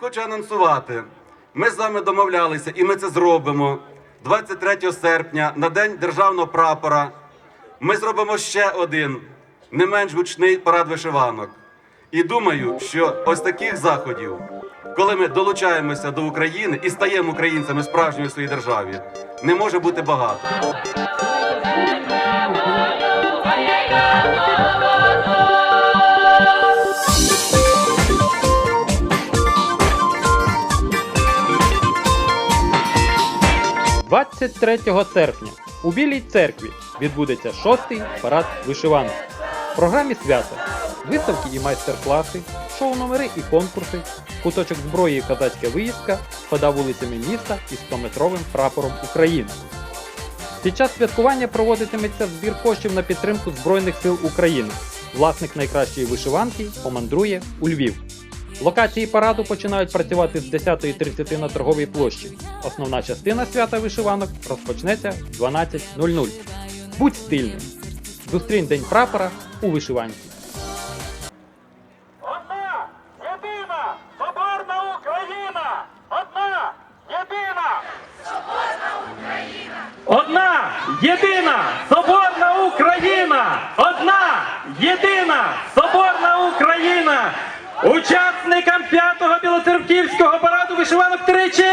хочу анонсувати. Ми з вами домовлялися, і ми це зробимо 23 серпня на День державного прапора. Ми зробимо ще один не менш гучний парад вишиванок. І думаю, що ось таких заходів, коли ми долучаємося до України і стаємо українцями справжньої своїй державі, не може бути багато. – 23 серпня у Білій церкві відбудеться шостий парад вишиванки. В програмі свята виставки і майстер-класи, шоу-номери і конкурси, куточок зброї і козацька виїздка, хода вулицями міста із 100-метровим прапором України. Під час святкування проводитиметься збір коштів на підтримку Збройних сил України. Власник найкращої вишиванки помандрує у Львів. Локації параду починають працювати з 10.30 на торговій площі. Основна частина свята вишиванок розпочнеться в 12.00. Будь стильним! Зустрінь День прапора у вишиванці. Одна єдина соборна Україна! Одна єдина! Одна єдина соборна Україна! Одна єдина соборна Україна! Учасникам п'ятого білоцерківського параду вишиванок тричі.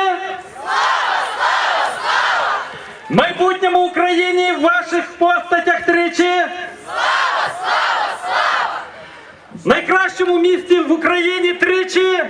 Майбутньому Україні в ваших постатях тричі. Слава, слава, слава! Найкращому місті в Україні тричі.